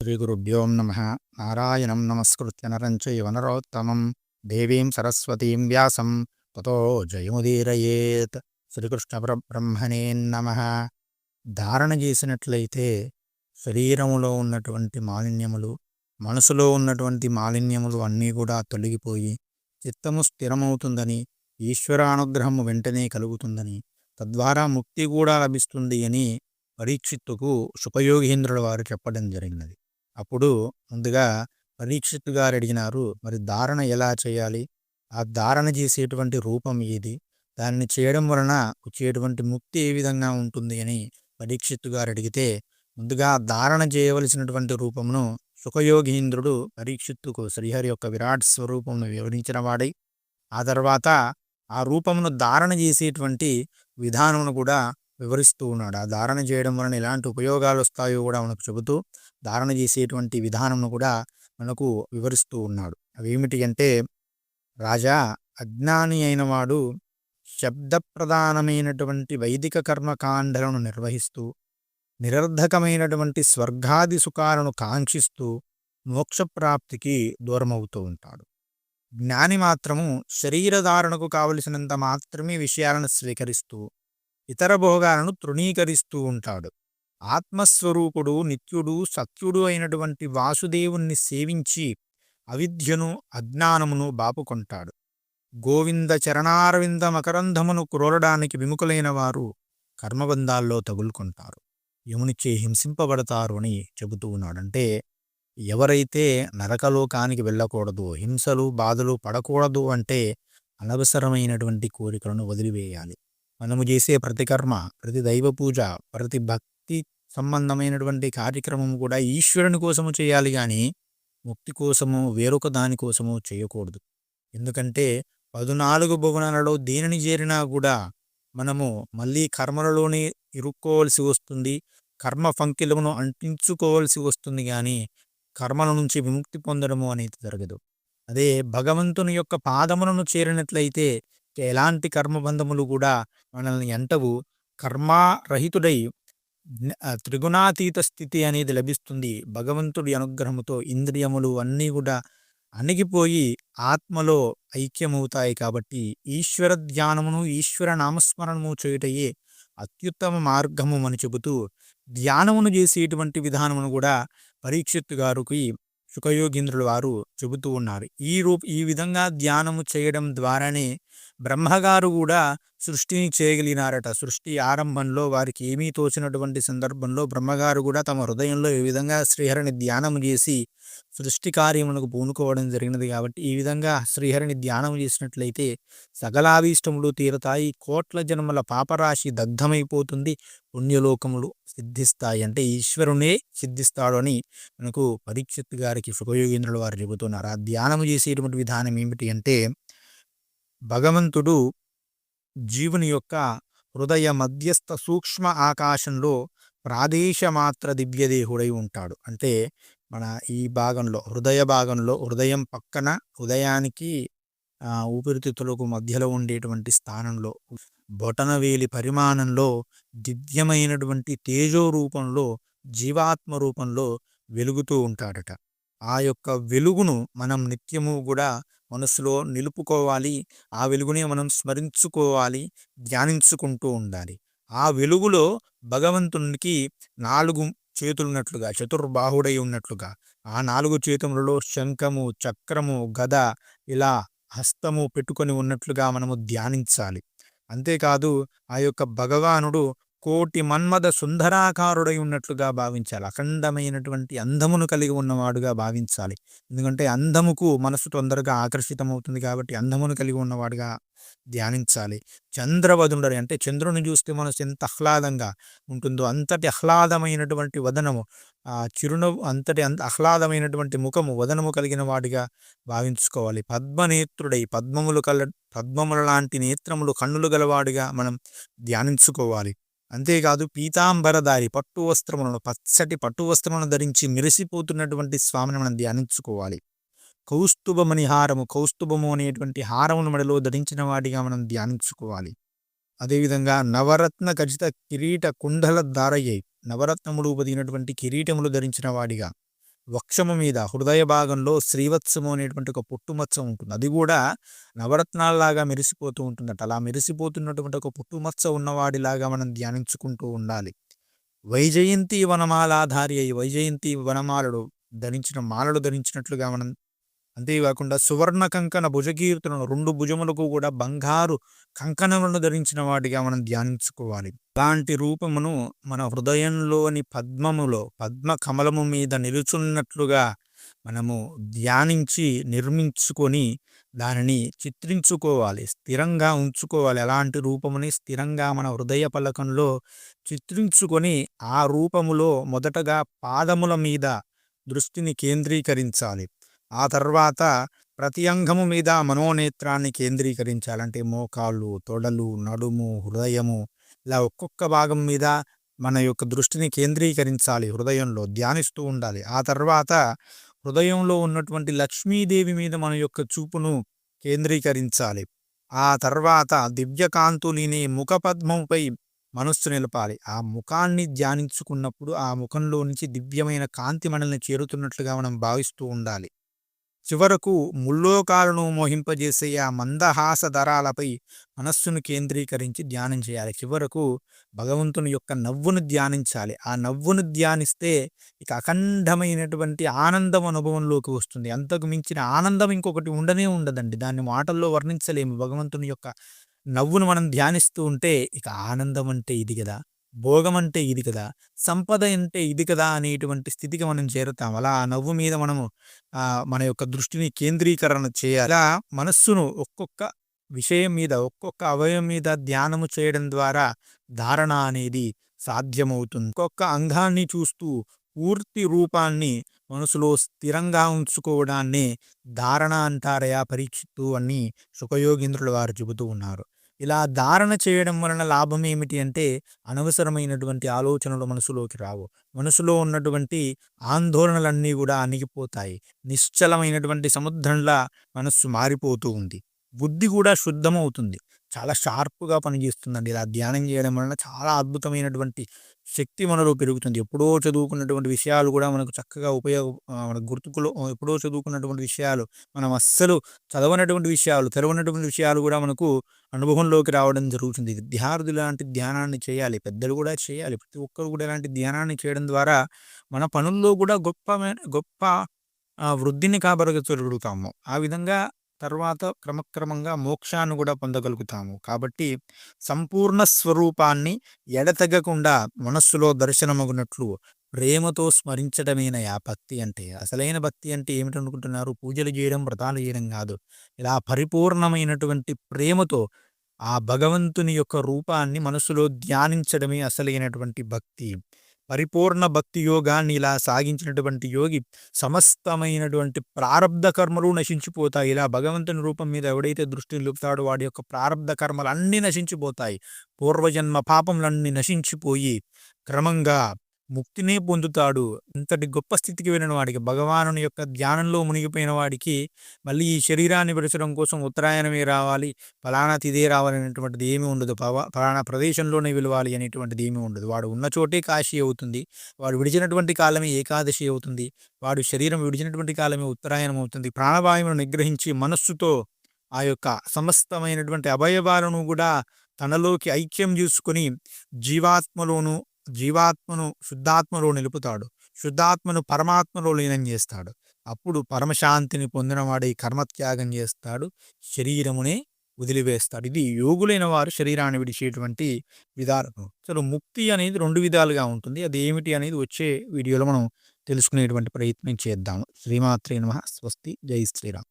శ్రీగురుభ్యో నమ నారాయణం నమస్కృత్య నరం చైవ నరోత్తమం దేవీం సరస్వతీం వ్యాసం తతో జయముదీరయేత్ శ్రీకృష్ణ పరబ్రహ్మణే నమ ధారణ చేసినట్లయితే శరీరములో ఉన్నటువంటి మాలిన్యములు మనసులో ఉన్నటువంటి మాలిన్యములు అన్నీ కూడా తొలగిపోయి చిత్తము స్థిరమవుతుందని ఈశ్వరానుగ్రహము వెంటనే కలుగుతుందని తద్వారా ముక్తి కూడా లభిస్తుంది అని పరీక్షిత్తుకు సుపయోగీంద్రుల వారు చెప్పడం జరిగినది. అప్పుడు ముందుగా పరీక్షిత్తు గారు అడిగినారు మరి ధారణ ఎలా చేయాలి? ఆ ధారణ చేసేటువంటి రూపం ఏది? దాన్ని చేయడం వలన వచ్చేటువంటి ముక్తి ఏ విధంగా ఉంటుంది? అని పరీక్షిత్తు గారు అడిగితే ముందుగా ధారణ చేయవలసినటువంటి రూపమును సుఖయోగీంద్రుడు పరీక్షిత్తుకు శ్రీహరి యొక్క విరాట్ స్వరూపమును వివరించిన వాడై ఆ తర్వాత ఆ రూపమును ధారణ చేసేటువంటి విధానమును కూడా వివరిస్తూ ఉన్నాడు. ఆ ధారణ చేయడం వలన ఎలాంటి ఉపయోగాలు వస్తాయో కూడా మనకు చెబుతూ ధారణ చేసేటువంటి విధానంను కూడా మనకు వివరిస్తూ ఉన్నాడు. అవి ఏమిటి అంటే రాజా అజ్ఞాని అయిన వాడు శబ్దప్రధానమైనటువంటి వైదిక కర్మకాండలను నిర్వహిస్తూ నిరర్ధకమైనటువంటి స్వర్గాది సుఖాలను కాంక్షిస్తూ మోక్షప్రాప్తికి దూరమవుతూ ఉంటాడు. జ్ఞాని మాత్రము శరీరధారణకు కావలసినంత మాత్రమే విషయాలను స్వీకరిస్తూ ఇతర భోగాలను తృణీకరిస్తూ ఉంటాడు. ఆత్మస్వరూపుడు నిత్యుడు సత్యుడు అయినటువంటి వాసుదేవుణ్ణి సేవించి అవిద్యను అజ్ఞానమును బాపుకొంటాడు. గోవింద చరణారవింద మకరంధమును క్రోలడానికి విముఖులైన వారు కర్మబంధాల్లో తగులుకుంటారు. యమునిచే హింసింపబడతారు అని చెబుతూ ఉన్నాడంటే ఎవరైతే నరకలోకానికి వెళ్ళకూడదు హింసలు బాధలు పడకూడదు అంటే అనవసరమైనటువంటి కోరికలను వదిలివేయాలి. మనము చేసే ప్రతి కర్మ ప్రతి దైవ పూజ ప్రతి భక్తి సంబంధమైనటువంటి కార్యక్రమం కూడా ఈశ్వరుని కోసము చేయాలి కానీ ముక్తి కోసము వేరొక దాని కోసము చేయకూడదు. ఎందుకంటే పదునాలుగు భువనాలలో దేనిని చేరినా కూడా మనము మళ్ళీ కర్మలలోనే ఇరుక్కోవలసి వస్తుంది కర్మ పంక్తిలను అంటించుకోవలసి వస్తుంది కానీ కర్మల నుంచి విముక్తి పొందడము అనేది జరగదు. అదే భగవంతుని యొక్క పాదములను చేరినట్లయితే ఎలాంటి కర్మబంధములు కూడా మనల్ని ఎంటవు. కర్మారహితుడై త్రిగుణాతీత స్థితి అనేది లభిస్తుంది. భగవంతుడి అనుగ్రహముతో ఇంద్రియములు అన్నీ కూడా అణిగిపోయి ఆత్మలో ఐక్యమవుతాయి కాబట్టి ఈశ్వర ధ్యానమును ఈశ్వర నామస్మరణము చేయుటయే అత్యుత్తమ మార్గము అని చెబుతూ ధ్యానమును చేసేటువంటి విధానమును కూడా పరీక్షిత్తు గారికి సుఖయోగీంద్రుల వారు చెబుతూ ఉన్నారు. ఈ రూప ఈ విధంగా ధ్యానము చేయడం ద్వారానే బ్రహ్మగారు కూడా సృష్టిని చేయగలిగినారట. సృష్టి ఆరంభంలో వారికి ఏమీ తోచినటువంటి సందర్భంలో బ్రహ్మగారు కూడా తమ హృదయంలో ఈ విధంగా శ్రీహరిని ధ్యానం చేసి సృష్టి కార్యములకు పూనుకోవడం జరిగినది కాబట్టి ఈ విధంగా శ్రీహరిని ధ్యానం చేసినట్లయితే సకలాభీష్టములు తీరతాయి. కోట్ల జన్మల పాపరాశి దగ్ధమైపోతుంది. పుణ్యలోకములు సిద్ధిస్తాయి అంటే ఈశ్వరునే సిద్ధిస్తాడు అని మనకు పరీక్షిత్ గారికి సుఖయోగేంద్రుల వారు చెబుతున్నారు. ఆ ధ్యానం చేసేటువంటి విధానం ఏమిటి అంటే భగవంతుడు జీవుని యొక్క హృదయ మధ్యస్థ సూక్ష్మ ఆకాశంలో ప్రాదేశమాత్ర దివ్యదేహుడై ఉంటాడు. అంటే మన ఈ భాగంలో హృదయ భాగంలో హృదయం పక్కన హృదయానికి ఊపిరితిత్తులకు మధ్యలో ఉండేటువంటి స్థానంలో బొటనవేలి పరిమాణంలో దివ్యమైనటువంటి తేజో రూపంలో జీవాత్మ రూపంలో వెలుగుతూ ఉంటాడట. ఆ యొక్క వెలుగును మనం నిత్యము కూడా మనసులో నిలుపుకోవాలి. ఆ వెలుగునే మనం స్మరించుకోవాలి ధ్యానించుకుంటూ ఉండాలి. ఆ వెలుగులో భగవంతునికి నాలుగు చేతులున్నట్లుగా చతుర్బాహుడై ఉన్నట్లుగా ఆ నాలుగు చేతులలో శంఖము చక్రము గద ఇలా హస్తము పెట్టుకొని ఉన్నట్లుగా మనము ధ్యానించాలి. అంతేకాదు ఆ యొక్క భగవానుడు కోటి మన్మద సుందరాకారుడై ఉన్నట్లుగా భావించాలి. అఖండమైనటువంటి అందమును కలిగి ఉన్నవాడుగా భావించాలి. ఎందుకంటే అందముకు మనసు తొందరగా ఆకర్షితమవుతుంది కాబట్టి అందమును కలిగి ఉన్నవాడుగా ధ్యానించాలి. చంద్రవదుండరి అంటే చంద్రుని చూస్తే మనసు ఎంత ఆహ్లాదంగా ఉంటుందో అంతటి ఆహ్లాదమైనటువంటి వదనము ఆ చిరునవ్వు అంతటి అంత ఆహ్లాదమైనటువంటి ముఖము వదనము కలిగిన వాడిగా భావించుకోవాలి. పద్మనేత్రుడై పద్మములు కల పద్మముల లాంటి నేత్రములు కన్నులు గలవాడిగా మనం ధ్యానించుకోవాలి. అంతేకాదు పీతాంబరదారి పట్టు వస్త్రములను పచ్చటి పట్టు వస్త్రములను ధరించి మెరిసిపోతున్నటువంటి స్వామిని మనం ధ్యానించుకోవాలి. కౌస్తుభమని హారము కౌస్తుభము అనేటువంటి హారమును మెడలో ధరించిన వాడిగా మనం ధ్యానించుకోవాలి. అదేవిధంగా నవరత్న ఖచ్చిత కిరీట కుండల దారయ్యాయి నవరత్నములు పొదిగినటువంటి కిరీటములు ధరించిన వాడిగా వక్షము మీద హృదయ భాగంలో శ్రీవత్సము అనేటువంటి ఒక పుట్టుమచ్చ ఉంటుంది. అది కూడా నవరత్నాలలాగా మెరిసిపోతూ ఉంటుందట. అలా మెరిసిపోతున్నటువంటి ఒక పుట్టుమచ్చ ఉన్నవాడిలాగా మనం ధ్యానించుకుంటూ ఉండాలి. వైజయంతి వనమాలాధారి అయి వైజయంతి వనమాలడు ధరించిన మాలలు ధరించినట్లుగా మనం అంతేకాకుండా సువర్ణ కంకణ భుజకీర్తులను రెండు భుజములకు కూడా బంగారు కంకణములను ధరించిన వాటిగా మనం ధ్యానించుకోవాలి. అలాంటి రూపమును మన హృదయంలోని పద్మములో పద్మ కమలము మీద నిలుచున్నట్లుగా మనము ధ్యానించి నిర్మించుకొని దానిని చిత్రించుకోవాలి స్థిరంగా ఉంచుకోవాలి. అలాంటి రూపముని స్థిరంగా మన హృదయ పలకంలో చిత్రించుకొని ఆ రూపములో మొదటగా పాదముల మీద దృష్టిని కేంద్రీకరించాలి. ఆ తర్వాత ప్రతి అంగము మీద మనోనేత్రాన్ని కేంద్రీకరించాలంటే మోకాళ్ళు తొడలు నడుము హృదయము ఇలా ఒక్కొక్క భాగం మీద మన యొక్క దృష్టిని కేంద్రీకరించాలి హృదయంలో ధ్యానిస్తూ ఉండాలి. ఆ తర్వాత హృదయంలో ఉన్నటువంటి లక్ష్మీదేవి మీద మన యొక్క చూపును కేంద్రీకరించాలి. ఆ తర్వాత దివ్యకాంతులిని ముఖపద్మంపై మనస్సు నిలపాలి. ఆ ముఖాన్ని ధ్యానించుకున్నప్పుడు ఆ ముఖంలో నుంచి దివ్యమైన కాంతి మనల్ని చేరుతున్నట్లుగా మనం భావిస్తూ ఉండాలి. చివరకు ముల్లోకాలను మోహింపజేసే ఆ మందహాస దరాలపై మనస్సును కేంద్రీకరించి ధ్యానం చేయాలి. చివరకు భగవంతుని యొక్క నవ్వును ధ్యానించాలి. ఆ నవ్వును ధ్యానిస్తే ఇక అఖండమైనటువంటి ఆనందం అనుభవంలోకి వస్తుంది. అంతకు మించిన ఆనందం ఇంకొకటి ఉండనే ఉండదండి. దాన్ని మాటల్లో వర్ణించలేము. భగవంతుని యొక్క నవ్వును మనం ధ్యానిస్తూ ఉంటే ఇక ఆనందం అంటే ఇది కదా. భోగం అంటే ఇది కదా సంపద అంటే ఇది కదా అనేటువంటి స్థితికి మనం చేరుతాం. అలా ఆ నవ్వు మీద మనము మన యొక్క దృష్టిని కేంద్రీకరణ చేయాలి. అలా మనస్సును ఒక్కొక్క విషయం మీద ఒక్కొక్క అవయవం మీద ధ్యానము చేయడం ద్వారా ధారణ అనేది సాధ్యమవుతుంది. ఒక్కొక్క అంగాన్ని చూస్తూ పూర్తి రూపాన్ని మనసులో స్థిరంగా ఉంచుకోవడాన్ని ధారణ అంటారయా పరీక్షిత్తు అని సుఖయోగేంద్రుల వారు చెబుతూ ఉన్నారు. ఇలా ధారణ చేయడం వలన లాభం ఏమిటి అంటే అనవసరమైనటువంటి ఆలోచనలు మనసులోకి రావు. మనసులో ఉన్నటువంటి ఆందోళనలన్నీ కూడా అణిగిపోతాయి. నిశ్చలమైనటువంటి సముద్రంలా మనస్సు మారిపోతూ ఉంది. బుద్ధి కూడా శుద్ధమవుతుంది. చాలా షార్ప్గా పనిచేస్తుందండి. ఇలా ధ్యానం చేయడం వలన చాలా అద్భుతమైనటువంటి శక్తి మనలో పెరుగుతుంది. ఎప్పుడో చదువుకున్నటువంటి విషయాలు కూడా మనకు చక్కగా ఉపయోగ మన గుర్తుకులో ఎప్పుడో చదువుకున్నటువంటి విషయాలు మనం అస్సలు చదవనటువంటి విషయాలు తెరవనటువంటి విషయాలు కూడా మనకు అనుభవంలోకి రావడం జరుగుతుంది. విద్యార్థులు లాంటి ధ్యానాన్ని చేయాలి పెద్దలు కూడా చేయాలి. ప్రతి ఒక్కరు కూడా ఇలాంటి ధ్యానాన్ని చేయడం ద్వారా మన పనుల్లో కూడా గొప్ప గొప్ప వృద్ధిని కాబరగలుగుతాము ఆ విధంగా తర్వాత క్రమక్రమంగా మోక్షాన్ని కూడా పొందగలుగుతాము. కాబట్టి సంపూర్ణ స్వరూపాన్ని ఎడతెగకుండా మనస్సులో దర్శనమగునట్లు ప్రేమతో స్మరించడమేనయా భక్తి అంటే. అసలైన భక్తి అంటే ఏమిటనుకుంటున్నారు? పూజలు చేయడం వ్రతాలు చేయడం కాదు. ఇలా పరిపూర్ణమైనటువంటి ప్రేమతో ఆ భగవంతుని యొక్క రూపాన్ని మనసులో ధ్యానించడమే అసలైనటువంటి భక్తి. పరిపూర్ణ భక్తి యోగాన్ని ఇలా సాగించినటువంటి యోగి సమస్తమైనటువంటి ప్రారంధ కర్మలు నశించిపోతాయి. ఇలా భగవంతుని రూపం మీద ఎవడైతే దృష్టిని లుపుతాడో వాడి యొక్క ప్రారంధ కర్మలు అన్నీ నశించిపోతాయి. పూర్వజన్మ పాపములన్నీ నశించిపోయి క్రమంగా ముక్తినే పొందుతాడు. ఇంతటి గొప్ప స్థితికి వెళ్ళిన వాడికి భగవాను యొక్క ధ్యానంలో మునిగిపోయిన వాడికి మళ్ళీ ఈ శరీరాన్ని పెరచడం కోసం ఉత్తరాయణమే రావాలి ఫలానా తిదే రావాలి అనేటువంటిది ఏమీ ఉండదు. ఫలానా ప్రదేశంలోనే వెలవాలి అనేటువంటిది ఏమీ ఉండదు. వాడు ఉన్న చోటే కాశీ అవుతుంది. వాడు విడిచినటువంటి కాలమే ఏకాదశి అవుతుంది. వాడు శరీరం విడిచినటువంటి కాలమే ఉత్తరాయణం అవుతుంది. ప్రాణవాయువును నిగ్రహించి మనస్సుతో ఆ యొక్క సమస్తమైనటువంటి అవయవాలను కూడా తనలోకి ఐక్యం చూసుకొని జీవాత్మలోను జీవాత్మను శుద్ధాత్మలో నిలుపుతాడు. శుద్ధాత్మను పరమాత్మలో లీనం చేస్తాడు. అప్పుడు పరమశాంతిని పొందినవాడు కర్మత్యాగం చేస్తాడు. శరీరమునే వదిలివేస్తాడు. ఇది యోగులైన వారు శరీరాన్ని విడిచేటువంటి విధానం అసలు ముక్తి అనేది రెండు విధాలుగా ఉంటుంది. అది ఏమిటి అనేది వచ్చే వీడియోలో మనం తెలుసుకునేటువంటి ప్రయత్నం చేద్దాము. శ్రీమాత్రే నమ. స్వస్తి. జై శ్రీరామ్.